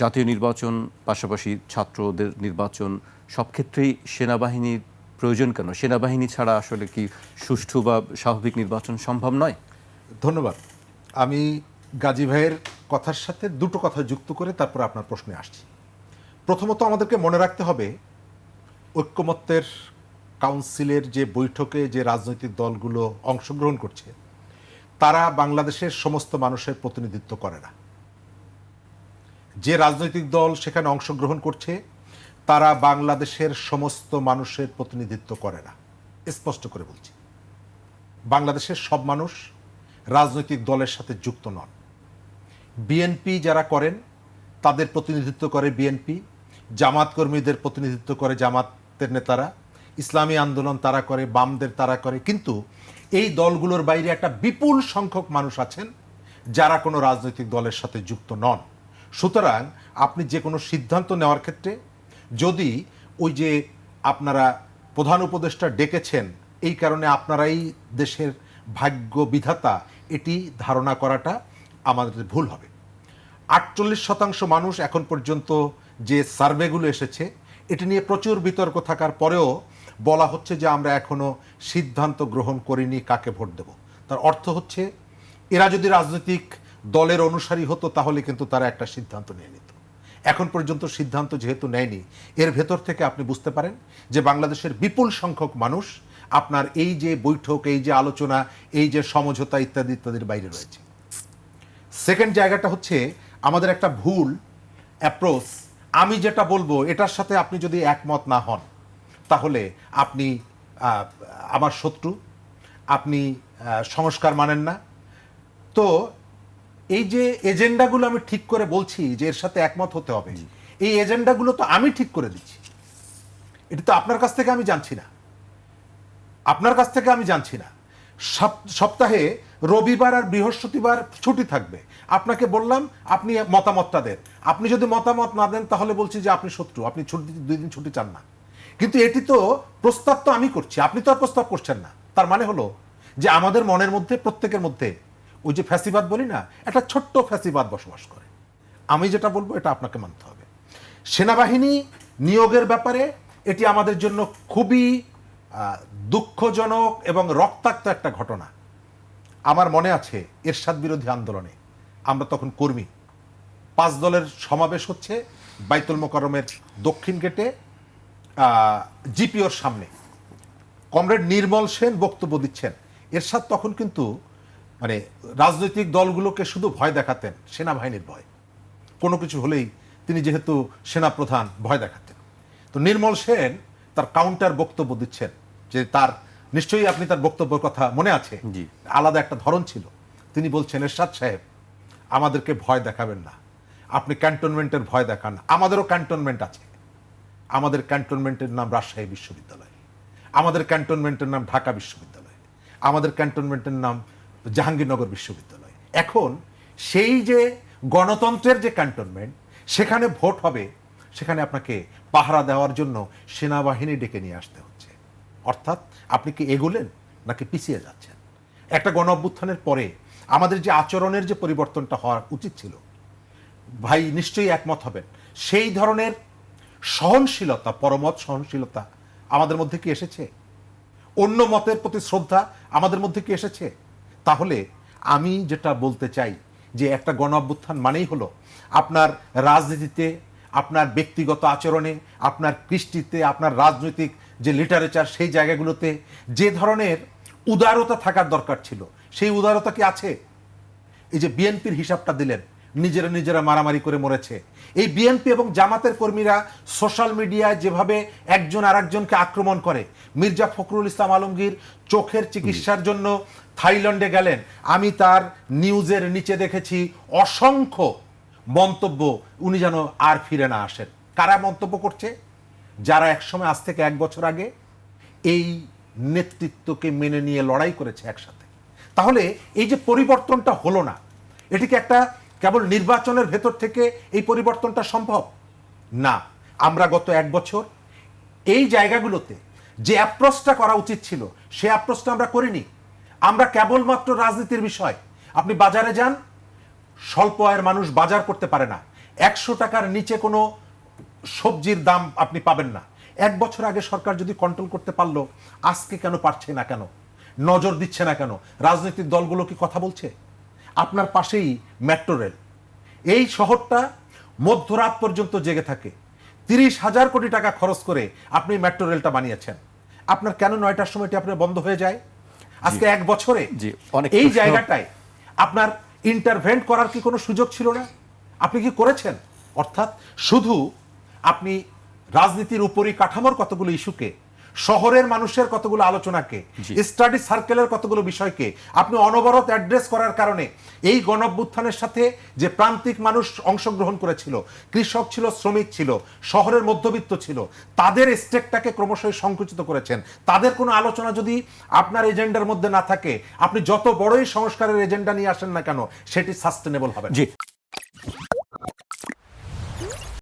জাতীয় নির্বাচন, পাশাপাশি ছাত্রদের নির্বাচন, সব ক্ষেত্রেই সেনাবাহিনীর প্রয়োজন কেন? সেনাবাহিনী ছাড়া আসলে কি সুষ্ঠু বা স্বাভাবিক নির্বাচন সম্ভব নয়? ধন্যবাদ। আমি গাজী ভাইয়ের কথার সাথে দুটো কথা যুক্ত করে তারপর আপনার প্রশ্নে আসছি। প্রথমত আমাদেরকে মনে রাখতে হবে, ঐক্যমত্যের কাউন্সিলের যে বৈঠকে যে রাজনৈতিক দলগুলো অংশগ্রহণ করছে, তারা বাংলাদেশের সমস্ত মানুষের প্রতিনিধিত্ব করে না। যে রাজনৈতিক দল সেখানে অংশগ্রহণ করছে, তারা বাংলাদেশের সমস্ত মানুষের প্রতিনিধিত্ব করে না। স্পষ্ট করে বলছি। বাংলাদেশের সব মানুষ রাজনৈতিক দলের সাথে যুক্ত নন। বিএনপি যারা করেন, তাদের প্রতিনিধিত্ব করে বিএনপি, জামাত কর্মীদের প্রতিনিধিত্ব করে জামাতের নেতারা, ইসলামী আন্দোলন তারা করে, বামদের তারা করে, কিন্তু এই দলগুলোর বাইরে একটা বিপুল সংখ্যক মানুষ আছেন যারা কোনো রাজনৈতিক দলের সাথে যুক্ত নন। সুতরাং আপনি যে কোনো সিদ্ধান্ত নেওয়ার ক্ষেত্রে যদি ওই যে আপনারা প্রধান উপদেষ্টা ডেকেছেন, এই কারণে আপনারাই দেশের ভাগ্য বিধাতা, এটি ধারণা করাটা আমাদের ভুল হবে। আটচল্লিশ শতাংশ মানুষ এখন পর্যন্ত যে সার্ভেগুলো এসেছে, এটি নিয়ে প্রচুর বিতর্ক থাকার পরেও বলা হচ্ছে যে আমরা এখনও সিদ্ধান্ত গ্রহণ করিনি কাকে ভোট দেব। তার অর্থ হচ্ছে, এরা যদি রাজনৈতিক দলের অনুসারী হতো, তাহলে কিন্তু তারা একটা সিদ্ধান্ত নিয়ে নিত। এখন পর্যন্ত সিদ্ধান্ত যেহেতু নেয়নি, এর ভেতর থেকে আপনি বুঝতে পারেন যে বাংলাদেশের বিপুল সংখ্যক মানুষ আপনার এই যে বৈঠক, এই যে আলোচনা, এই যে সমঝোতা ইত্যাদি ইত্যাদির বাইরে রয়েছে। সেকেন্ড জায়গাটা হচ্ছে আমাদের একটা ভুল অ্যাপ্রোচ আমি যেটা বলব, এটার সাথে আপনি যদি একমত না হন, তাহলে আপনি আমার শত্রু, আপনি সংস্কার মানেন না। তো এই যে এজেন্ডাগুলো আমি ঠিক করে বলছি যে এর সাথে একমত হতে হবে এই এজেন্ডাগুলো তো আমি ঠিক করে দিচ্ছি। এটা তো আপনার কাছ থেকে আমি জানছি না। আপনার কাছ থেকে আমি জানছি না। সপ- সপ্তাহে রবিবার আর বৃহস্পতিবার ছুটি থাকবে। আপনাকে বললাম আপনি মতামতটা দেন। আপনি যদি মতামত না দেন তাহলে বলছি যে আপনি শত্রু আপনি ছুটি দুই দিন ছুটি চান না। কিন্তু এটি তো প্রস্তাব তো আমি করছি আপনি তো আর প্রস্তাব করছেন না। তার মানে হলো যে আমাদের মনের মধ্যে প্রত্যেকের মধ্যে ওই যে ফ্যাসিবাদ বলি না, একটা ছোট্ট ফ্যাসিবাদ বসবাস করে। আমি যেটা বলব, এটা আপনাকে মানতে হবে। সেনাবাহিনী নিয়োগের ব্যাপারে এটি আমাদের জন্য খুবই দুঃখজনক এবং রক্তাক্ত একটা ঘটনা। আমার মনে আছে, এরশাদ বিরোধী আন্দোলনে আমরা তখন কর্মী। পাঁচ দলের সমাবেশ হচ্ছে বাইতুল মোকারমের দক্ষিণ গেটে জিপিওর সামনে। কমরেড নির্মল সেন বক্তব্য দিচ্ছেন। এরশাদ তখন কিন্তু মানে রাজনৈতিক দলগুলোকে শুধু ভয় দেখাতেন সেনাবাহিনীর ভয়। কোনো কিছু হলেই তিনি যেহেতু সেনাপ্রধান ভয় দেখাতেন। তো নির্মল সেন তার কাউন্টার বক্তব্য দিচ্ছেন যে তার নিশ্চয়ই আপনি তার বক্তব্যের কথা মনে আছে? জি। আলাদা একটা ধরন ছিল। তিনি বলছেন এরশাদ সাহেব আমাদেরকে ভয় দেখাবেন না। আপনি ক্যান্টনমেন্টের ভয় দেখান। আমাদেরও ক্যান্টনমেন্ট আছে। আমাদের ক্যান্টনমেন্টের নাম রাজশাহী বিশ্ববিদ্যালয়। আমাদের ক্যান্টনমেন্টের নাম ঢাকা বিশ্ববিদ্যালয়। আমাদের ক্যান্টনমেন্টের নাম জাহাঙ্গীরনগর বিশ্ববিদ্যালয়। এখন সেই যে গণতন্ত্রের যে ক্যান্টনমেন্ট সেখানে ভোট হবে, সেখানে আপনাকে পাহারা দেওয়ার জন্য সেনাবাহিনী ডেকে নিয়ে আসতে হচ্ছে। অর্থাৎ আপনি কি এগোলেন নাকি পিছিয়ে যাচ্ছেন? একটা গণ অভ্যুত্থানের পরে আমাদের যে আচরণের যে পরিবর্তনটা হওয়া উচিত ছিল, ভাই নিশ্চয়ই একমত হবেন, সেই ধরনের সহনশীলতা, পরমত সহনশীলতা আমাদের মধ্যে কি এসেছে? অন্য মতের প্রতি শ্রদ্ধা আমাদের মধ্যে কি এসেছে? তাহলে আমি যেটা বলতে চাই যে একটা গণ অভ্যুত্থান মানেই হলো আপনার রাজনীতিতে, আপনার ব্যক্তিগত আচরণে, আপনার কৃষ্টিতে, আপনার রাজনৈতিক যে লিটারেচার সেই জায়গাগুলোতে যে ধরনের উদারতা থাকার দরকার ছিল, সেই উদারতা কি আছে? এই যে বিএনপির হিসাবটা দিলেন নিজেরা নিজেরা মারামারি করে মরেছে। এই বিএনপি এবং জামাতের কর্মীরা সোশ্যাল মিডিয়ায় যেভাবে একজন আরেকজনকে আক্রমণ করে মির্জা ফখরুল ইসলাম আলমগীর চোখের চিকিৎসার জন্য থাইল্যান্ডে গেলেন। আমি তার নিউজের নিচে দেখেছি অসংখ্য মন্তব্য উনি যেন আর ফিরে না আসেন। কারা মন্তব্য করছে? যারা একসময় আজ থেকে এক বছর আগে এই নেতৃত্বকে মেনে নিয়ে লড়াই করেছে একসাথে। তাহলে এই যে পরিবর্তনটা হলো না এটিকে একটা কেবল নির্বাচনের ভেতর থেকে এই পরিবর্তনটা সম্ভব? না। আমরা গত এক বছর এই জায়গাগুলোতে যে অ্যাপ্রোচটা করা উচিত ছিল, সে অ্যাপ্রোচটা আমরা করিনি। আমরা কেবলমাত্র রাজনীতির বিষয়। আপনি বাজারে যান, স্বল্প আয়ের মানুষ বাজার করতে পারে না। একশো টাকার নিচে কোনো সবজির দাম আপনি পাবেন না। এক বছর আগে সরকার যদি কন্ট্রোল করতে পারল, আজকে কেন পারছে না কেন? নজর দিচ্ছে না কেন? রাজনৈতিক দলগুলো কি কথা বলছে? আপনার পাশেই মেট্রো রেল। এই শহরটা মধ্যরাত পর্যন্ত জেগে থাকে। তিরিশ হাজার কোটি টাকা খরচ করে আপনি মেট্রো রেলটা বানিয়েছেন। আপনার কেন নয়টার সময়টি আপনার বন্ধ হয়ে যায়? আজকে এক বছরে এই জায়গাটায় আপনার ইন্টারভেন্ট করার কি কোনো সুযোগ ছিল না? আপনি কি করেছেন? অর্থাৎ শুধু আপনি রাজনীতির উপরই কাঠামোর কতগুলো ইস্যুকে শহরের মানুষের কতগুলো আলোচনাকে স্টাডি সার্কেলের কতগুলো বিষয়কে আপনি অনবরত অ্যাড্রেস করার কারণে এই গণঅভ্যুত্থানের সাথে যে প্রান্তিক মানুষ অংশগ্রহণ করেছিল কৃষক ছিল শ্রমিক ছিল শহরের মধ্যবিত্ত ছিল তাদের স্টেকটাকে ক্রমশই সংকুচিত করেছেন। তাদের কোনো আলোচনা যদি আপনার এজেন্ডার মধ্যে না থাকে আপনি যত বড়ই সংস্কারের এজেন্ডা নিয়ে আসেন না কেন সেটি সাস্টেনেবল হবে জি।